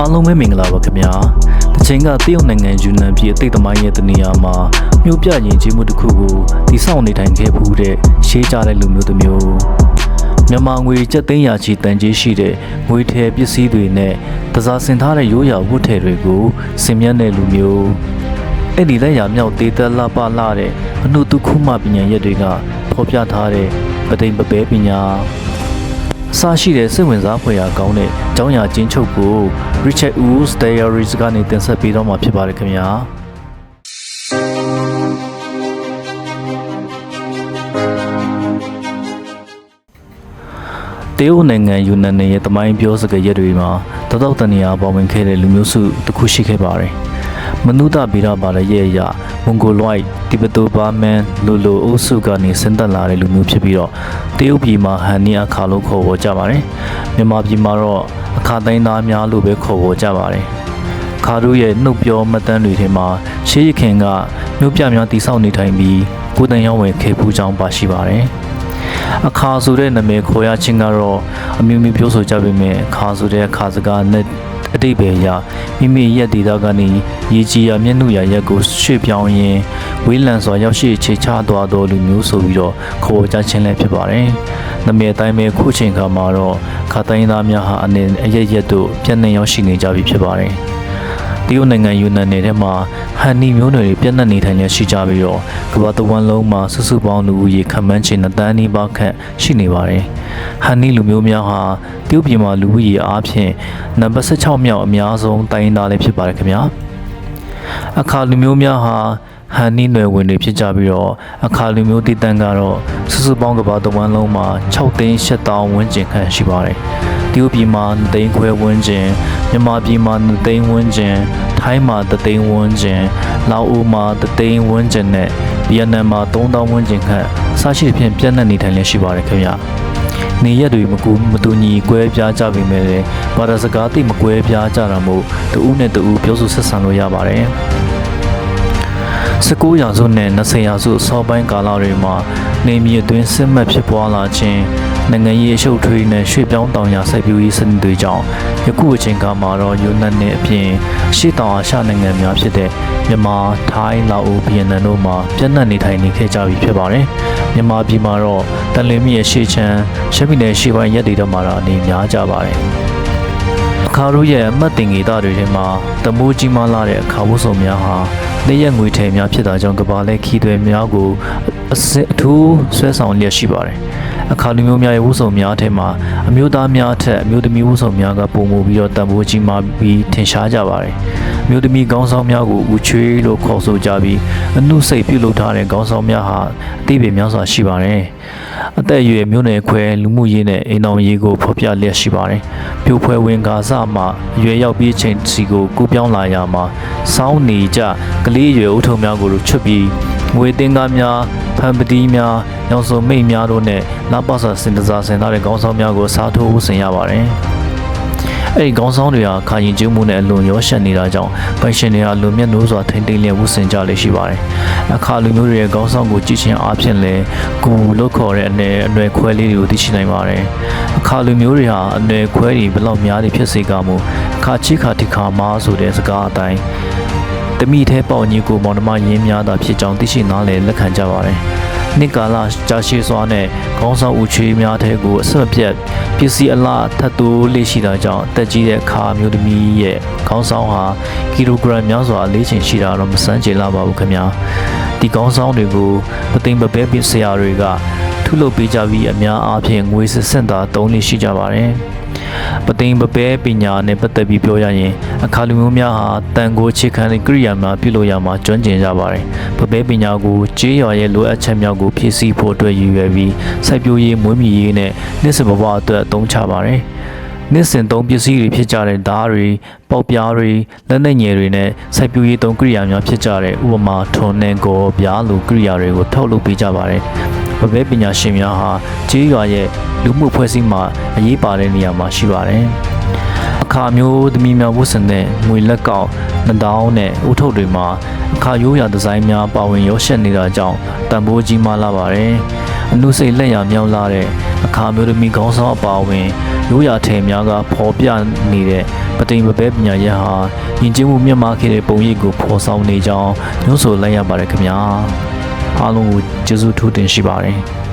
အားလုံးပဲမင်္ဂလာပါခင်ဗျာတချိန်ကတရုတ်နိုင်ငံယူနန်ပြည်အသိသမိုင်းရဲ့တနေရာမှာမြို့ပြရင်ကျေးမှုတစ်ခုကိုတည်ဆောက်နေထိုင်ခဲ့ဖူးတဲ့ရှေးကြတဲ့လူမျိုးတစ်မျိုးမြန်မာငွေကျပ်သိန်းရာချီတန်ကြေးရှိတဲ့ငွေထည်ပစ္စည်းတွေနဲ့တစားဆင်ထားတဲ့ရိုးရာဝတ်ထည်တွေကိုဆင်မြတ်တဲ့လူမျိုးအဲ့ဒီလက်ရာမြောက်တေးသက်လာပလာတဲ့အနုတုခုမပညာရက်တွေကဖော်ပြထားတဲ့ပသိမ်ပပဲပညာအ စရှိတဲ့စိတ်ဝင်စားဖွယ်ရာကောင်းတဲ့ကျောင်းရာချင်းချုပ်ကို Richard Woos Diaries ကနေတင်ဆက်ပေးတော့မှာဖြစ်ပါတယ်ခင်ဗျာတရုတ်နိုင်ငံယူနန်နယ်ရဲ့တမိုင်းပြောစကားရက်တွေမှာတတောက်တနေရာပေါ်ဝင်ခဲ့တဲ့လူမျိုးစုတစ်ခုရှိခဲ့ပါတယ် မနုဿဗီရပါရရဲ့အရမွန်ဂိုလွိုက်တိဘက်တိုဘာမန်လိုလိုအုပ်စုကနေဆင်းသက်လာတဲ့လူမျိုးဖြစ်ပြီးတော့တရုတ်ပြည်မှာဟန်နီအခါလို့ခေါ်ဝေါ်ကြပါတယ်မြန်မာပြည်မှာတော့အခါတိုင်းသားများလို့ပဲခေါ်ဝေါ်ကြပါတယ်ခါတို့ရဲ့နှုတ်ပြောမှတ်တမ်းတွေထဲမှာရှေးရခင်ကမြို့ပြများတိစောက်နေထိုင်ပြီးကိုယ်တိုင်ရောက်ဝင်ခေဖူးကြောင်းပါရှိပါတယ် အခါဆိုတဲ့နာမည်ခေါ်ရခြင်းကတော့အမျိုးမျိုးပြောဆိုကြပေမဲ့အခါဆိုတဲ့အခါစကားနဲ့အတိတ်ပဲရမိမိရက်ဒေတာကနေရေကြီးရမျက်နှာရရက်ကိုရွှေ့ပြောင်းရင်းဝေးလံစွာရောက်ရှိချေချသွားသောလူမျိုးဆိုပြီးတော့ခေါ်ကြခြင်းလည်းဖြစ်ပါတယ်။နမည်အတိုင်းပဲခုချိန်ခါမှာတော့ခါတိုင်းသားများဟာအနေအရက်ရက်တို့ပြည့်နှံ့ရောက်ရှိနေကြပြီဖြစ်ပါတယ်။ တရုတ်နိုင်ငံယူနန်နယ်ထဲမှာဟန်နီမျိုးနွယ်တွေပြန့်နှံ့နေထိုင်လျက်ရှိကြပြီးတော့ကမ္ဘာတစ်ဝန်းလုံးမှာစုစုပေါင်းလူဦးရေခန့်မှန်းချေ2တန်းနီးပါးခန့်ရှိနေပါတယ်။ဟန်နီလူမျိုးများဟာတရုတ်ပြည်မှာလူဦးရေအားဖြင့်နံပါတ်16မြောက်အများဆုံးတိုင်းသားလည်းဖြစ်ပါတယ်ခင်ဗျာ။အခါလူမျိုးများဟာ ဟန်နီနွယ်ဝင်တွေဖြစ်ကြပြီးတော့အခါလူမျိုးတည်တံ့ကတော့စုစုပေါင်းကမ္ဘာတစ်ဝန်းလုံးမှာ6သိန်း8တောင်းဝန်းကျင်ခန့်ရှိပါတယ်။တရုတ်ပြည်မှာ2သိန်းခွဲဝန်းကျင်မြန်မာပြည်မှာ2သိန်းဝန်းကျင်ထိုင်းမှာ3သိန်းဝန်းကျင်လာအိုမှာ3သိန်းဝန်းကျင်နဲ့ဗီယက်နမ်မှာ3000ဝန်းကျင်ခန့်စရှိဖြင့်ပြန့်နှံ့နေထိုင်လျက်ရှိပါတယ်ခင်ဗျ။နေရက်တွေမကူမတူညီကွဲပြားကြပေမဲ့လည်းဘာသာစကားသိမကွဲပြားကြတာမို့တူဦးနဲ့တူဦးပြောဆိုဆက်ဆံလို့ရပါတယ်။ 19ရာစုနဲ့20ရာစုအစောပိုင်းကာလတွေမှာနေမြေအတွင်းစစ်မှတ်ဖြစ်ပွားလာခြင်းနိုင်ငံရေးအရှုပ်ထွေးနဲ့ရွှေ့ပြောင်းတောင်ယာစိုက်ပျိုးရေးစနစ်တွေကြောင့်ယခုအချိန်ကမှာတော့ယူနန်နဲ့အပြင်ရှေ့တောင်အာရှနိုင်ငံများဖြစ်တဲ့မြန်မာ၊ထိုင်း၊လာအို၊ဗီယက်နမ်တို့မှာပြန့်နှံ့နေထိုင်နေခဲ့ကြပြီဖြစ်ပါတယ်။မြန်မာပြည်မှာတော့တန်လင်းမြစ်ရဲ့ရှေ့ချမ်းရှမ်းပြည်နယ်ရှေ့ပိုင်းရက်တွေတော့မှာတော့အနေများကြပါတယ်။ အခါတို့ရဲ့အမှတ်တင်ငေတာတွေထဲမှာတမိုးကြီးမားလာတဲ့အခါဝတ်စုံများဟာလက်ရက်ငွေထည်များဖြစ်တာကြောင့်ကဘာလဲခီသွဲများကိုအစစ်အထူးဆွဲဆောင်လျက်ရှိပါတယ်။ အခါလူမျိုးများရဲ့ဝတ်စုံများထဲမှာအမျိုးသားများထက်အမျိုးသမီးဝတ်စုံများကပုံမူပြီးတော့တန်ဖိုးကြီးမားပြီးထင်ရှားကြပါတယ်။အမျိုးသမီးခေါင်းဆောင်များကိုဦးချွေးလို့ခေါ်ဆိုကြပြီးအနုစိတ်ပြုလုပ်ထားတဲ့ခေါင်းဆောင်များဟာအသိပေများစွာရှိပါတယ်။အသက်အရွယ်မျိုးနယ်ခွဲလူမှုရေးနဲ့အိမ်တော်ရေးကိုဖော်ပြလျက်ရှိပါတယ်။ပြိုဖွဲဝင်ကာစမှအရွယ်ရောက်ပြီးချိန်စီကိုကူးပြောင်းလာရမှာစောင်းနေကြကလေးရွယ်အုပ်ထုံများကိုချွတ်ပြီးငွေတင်ကားများ ဖန်ပတီးများညောင်စုံမိတ်များတို့နဲ့လာပစာစင်တစားဆင်ထားတဲ့ခေါင်းဆောင်များကိုစားထိုးဆင်ရပါတယ်။အဲ့ဒီခေါင်းဆောင်တွေဟာခါရင်ကျူးမှုနဲ့အလွန်ရောရှက်နေတာကြောင့်ပိုင်ရှင်တွေဟာလွန်မြတ်နိုးစွာထိမ့်သိမ်းလျက်ဝှစင်ကြလေရှိပါတယ်။အခါလူမျိုးတွေရဲ့ခေါင်းဆောင်ကိုကြည့်ချင်းအားဖြင့်လည်းကိုယ်လုတ်ခေါ်တဲ့အနယ်အနွယ်ခွဲလေးတွေကိုသိရှိနိုင်ပါတယ်။အခါလူမျိုးတွေဟာအနွယ်ခွဲတွေဘယ်လောက်များတွေဖြစ်စေကမူအခါချိခါတိခါမားဆိုတဲ့စကားအတိုင်း တမိထဲပေါညီကိုမောင်နှမရင်းများတာဖြစ်ကြောင်းသိရှိနားလည်လက်ခံကြပါတယ်။နှစ်ကာလကြာရှည်စွာနဲ့ခေါင်းဆောင်ဦးချွေးများထဲကိုအဆက်ပြတ်ပစ္စည်းအလားထပ်တိုးလေးရှိတာကြောင့်တက်ကြီးတဲ့အခါမျိုးသမီးရဲ့ခေါင်းဆောင်ဟာကီလိုဂရမ်များစွာအလေးချိန်ရှိတာတော့မစမ်းကြလာပါဘူးခင်ဗျာ။ဒီခေါင်းဆောင်တွေကိုပသိမ်ပပဲပစ္စရာတွေကထုလုပ်ပေးကြပြီးအများအားဖြင့်ငွေစစ်စင်တာသုံးလေးရှိကြပါတယ်။ ပသိမ်ပပဲပညာနဲ့ပတ်သက်ပြီးပြောရရင်အခါလူမျိုးများဟာတန်ကိုခြေခံတဲ့ကိရိယာများပြုလုပ်ရမှာကျွမ်းကျင်ကြပါတယ်။ပပဲပညာကိုကြေးရွာရဲ့လိုအပ်ချက်များကိုဖြည့်ဆည်းဖို့အတွက်ရည်ရွယ်ပြီးစိုက်ပျိုးရေးမွေးမြူရေးနဲ့နှစ်စဘဝအတွက်အသုံးချပါတယ်။နှစ်စဉ်သုံးပစ္စည်းတွေဖြစ်ကြတဲ့ဓာတ်တွေပေါက်ပြားတွေလက်နက်ငယ်တွေနဲ့စိုက်ပျိုးရေးသုံးကိရိယာများဖြစ်ကြတဲ့ဥပမာထွန်နဲ့ကောပြားလိုကိရိယာတွေကိုထုတ်လုပ်ပေးကြပါတယ်။ ဗပဲပညာရှင်များဟာကြေးရွာရဲ့လူမှုဖွဲ့စည်းမှာအရေးပါတဲ့နေရာမှာရှိပါတယ်။အခါမျိုးသမီးများဝတ်ဆင်တဲ့ငွေလက်ကောက်နှဒေါင်းနဲ့ဥထုပ်တွေမှာအခါရိုးရာဒီဇိုင်းများပါဝင်ရောရှက်နေတာကြောင့်တန်ဖိုးကြီးမားလာပါတယ်။အမှုစိတ်လက်ရမြောင်းလာတဲ့အခါမျိုးသမီးခေါင်းဆောင်အပါအဝင်ရိုးရာထည်များကပေါ်ပြနေတဲ့ပတိမပဲပညာရဟာယဉ်ကျေးမှုမြင့်မားခဲ့တဲ့ပုံရိပ်ကိုဖော်ဆောင်နေကြောင်းညွှန်ဆိုလိုက်ရပါတယ်ခင်ဗျာ။ အားလုံးကိုကျေးဇူးထူးတင်ရှိပါတယ်။